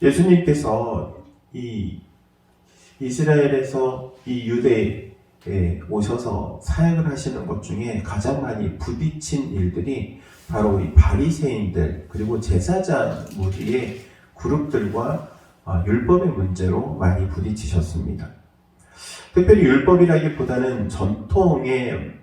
예수님께서 이 이스라엘에서 이 유대에 오셔서 사역을 하시는 것 중에 가장 많이 부딪힌 일들이 바로 이 바리새인들 그리고 제사장 무리의 그룹들과 아, 율법의 문제로 많이 부딪히셨습니다. 특별히 율법이라기보다는 전통에라고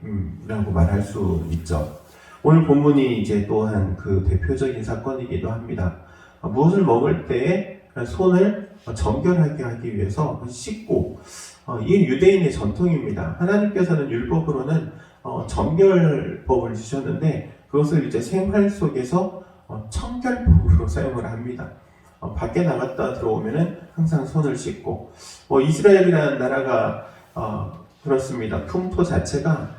말할 수 있죠. 오늘 본문이 이제 또한 그 대표적인 사건이기도 합니다. 아, 무엇을 먹을 때 손을 정결하게 하기 위해서 씻고 어, 이게 유대인의 전통입니다. 하나님께서는 율법으로는 어, 정결법을 주셨는데 그것을 이제 생활 속에서 어, 청결법으로 사용을 합니다. 어, 밖에 나갔다 들어오면은 항상 손을 씻고 뭐 이스라엘이라는 나라가 어, 그렇습니다. 풍토 자체가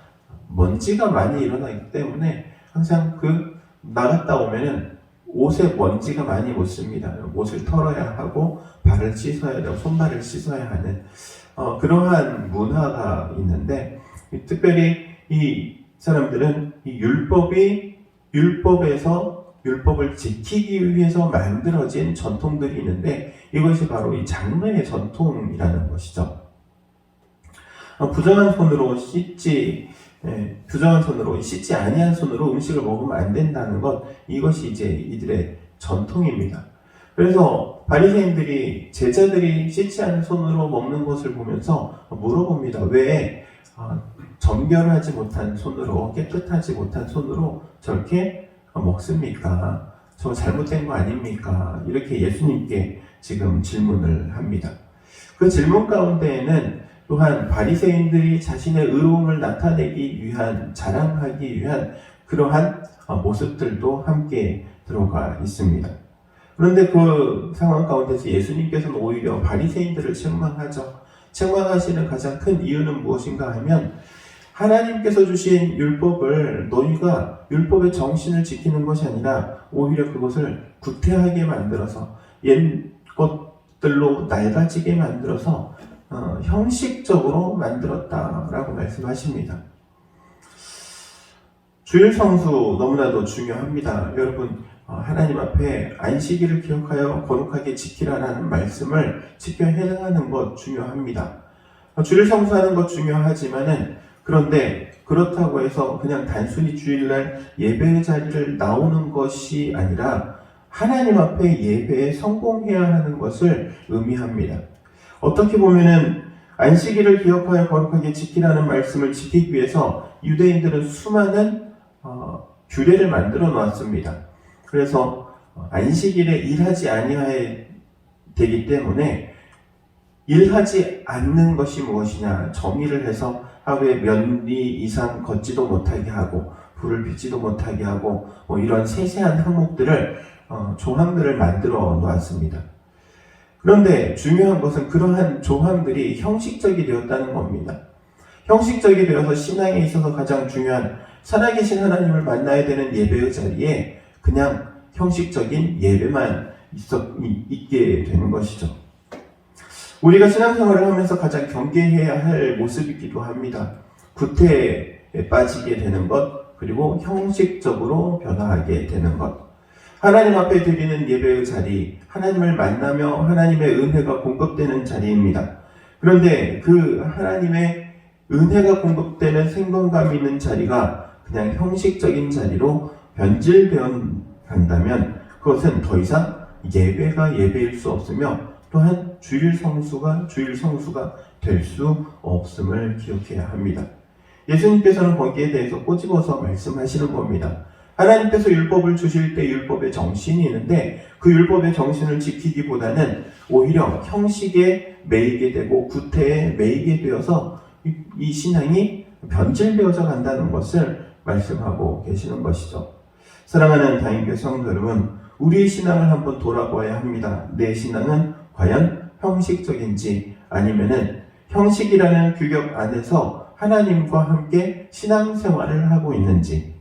먼지가 많이 일어나기 때문에 항상 그 나갔다 오면은 옷에 먼지가 많이 묻습니다. 옷을 털어야 하고 발을 씻어야 되고 손발을 씻어야 하는 어, 그러한 문화가 있는데 특별히 이 사람들은 이 율법이 율법에서 율법을 지키기 위해서 만들어진 전통들이 있는데 이것이 바로 이 장로의 전통이라는 것이죠. 어, 부정한 손으로 씻지 예, 부정한 손으로 씻지 아니한 손으로 음식을 먹으면 안 된다는 것 이것이 이제 이들의 전통입니다. 그래서 바리새인들이 제자들이 씻지 않은 손으로 먹는 것을 보면서 물어봅니다. 왜 아, 정결하지 못한 손으로 깨끗하지 못한 손으로 저렇게 먹습니까? 저 잘못된 거 아닙니까? 이렇게 예수님께 지금 질문을 합니다. 그 질문 가운데에는 또한 바리새인들이 자신의 의로움을 나타내기 위한 자랑하기 위한 그러한 모습들도 함께 들어가 있습니다. 그런데 그 상황 가운데서 예수님께서는 오히려 바리새인들을 책망하죠. 책망하시는 가장 큰 이유는 무엇인가 하면 하나님께서 주신 율법을 너희가 율법의 정신을 지키는 것이 아니라 오히려 그것을 구태하게 만들어서 옛 것들로 낡아지게 만들어서 어, 형식적으로 만들었다라고 말씀하십니다. 주일 성수 너무나도 중요합니다. 여러분 어, 하나님 앞에 안식일을 기억하여 거룩하게 지키라라는 말씀을 지켜 행하는 것 중요합니다. 어, 주일 성수하는 것 중요하지만은 그런데 그렇다고 해서 그냥 단순히 주일날 예배 자리를 나오는 것이 아니라 하나님 앞에 예배에 성공해야 하는 것을 의미합니다. 어떻게 보면은 안식일을 기억하여 거룩하게 지키라는 말씀을 지키기 위해서 유대인들은 수많은 어, 규례를 만들어 놓았습니다. 그래서 안식일에 일하지 아니하야 되기 때문에 일하지 않는 것이 무엇이냐 정의를 해서 하루에 몇리 이상 걷지도 못하게 하고 불을 피지도 못하게 하고 뭐 이런 세세한 항목들을 어, 조항들을 만들어 놓았습니다. 그런데 중요한 것은 그러한 조항들이 형식적이 되었다는 겁니다. 형식적이 되어서 신앙에 있어서 가장 중요한 살아계신 하나님을 만나야 되는 예배의 자리에 그냥 형식적인 예배만 있어, 있게 되는 것이죠. 우리가 신앙생활을 하면서 가장 경계해야 할 모습이기도 합니다. 구태에 빠지게 되는 것, 그리고 형식적으로 변화하게 되는 것. 하나님 앞에 드리는 예배의 자리, 하나님을 만나며 하나님의 은혜가 공급되는 자리입니다. 그런데 그 하나님의 은혜가 공급되는 생동감 있는 자리가 그냥 형식적인 자리로 변질되어 간다면 그것은 더 이상 예배가 예배일 수 없으며 또한 주일 성수가 주일 성수가 될 수 없음을 기억해야 합니다. 예수님께서는 거기에 대해서 꼬집어서 말씀하시는 겁니다. 하나님께서 율법을 주실 때 율법의 정신이 있는데 그 율법의 정신을 지키기보다는 오히려 형식에 매이게 되고 구태에 매이게 되어서 이 신앙이 변질되어져 간다는 것을 말씀하고 계시는 것이죠. 사랑하는 다인교 성도 여러분, 우리의 신앙을 한번 돌아보아야 합니다. 내 신앙은 과연 형식적인지 아니면은 형식이라는 규격 안에서 하나님과 함께 신앙생활을 하고 있는지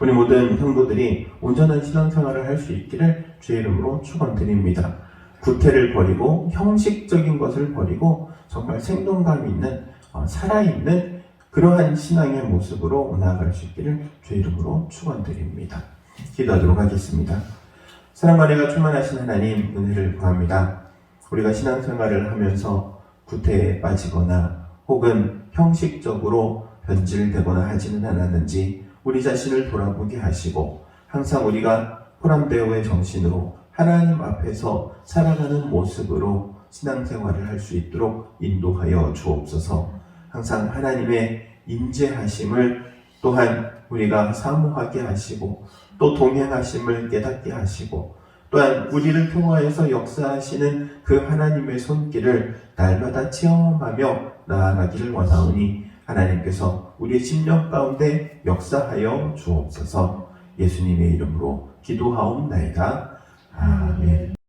우리 모든 성도들이 온전한 신앙생활을 할 수 있기를 주의 이름으로 축원드립니다. 구태를 버리고 형식적인 것을 버리고 정말 생동감 있는 어, 살아있는 그러한 신앙의 모습으로 나아갈 수 있기를 주의 이름으로 축원드립니다. 기도하도록 하겠습니다. 사랑과 은혜가 충만하신 하나님 은혜를 구합니다. 우리가 신앙생활을 하면서 구태에 빠지거나 혹은 형식적으로 변질되거나 하지는 않았는지 우리 자신을 돌아보게 하시고 항상 우리가 포람되어의 정신으로 하나님 앞에서 살아가는 모습으로 신앙생활을 할 수 있도록 인도하여 주옵소서. 항상 하나님의 임재하심을 또한 우리가 사모하게 하시고 또 동행하심을 깨닫게 하시고 또한 우리를 통하여서 역사하시는 그 하나님의 손길을 날마다 체험하며 나아가기를 원하오니 하나님께서 우리의 심령 가운데 역사하여 주옵소서 예수님의 이름으로 기도하옵나이다. 아멘.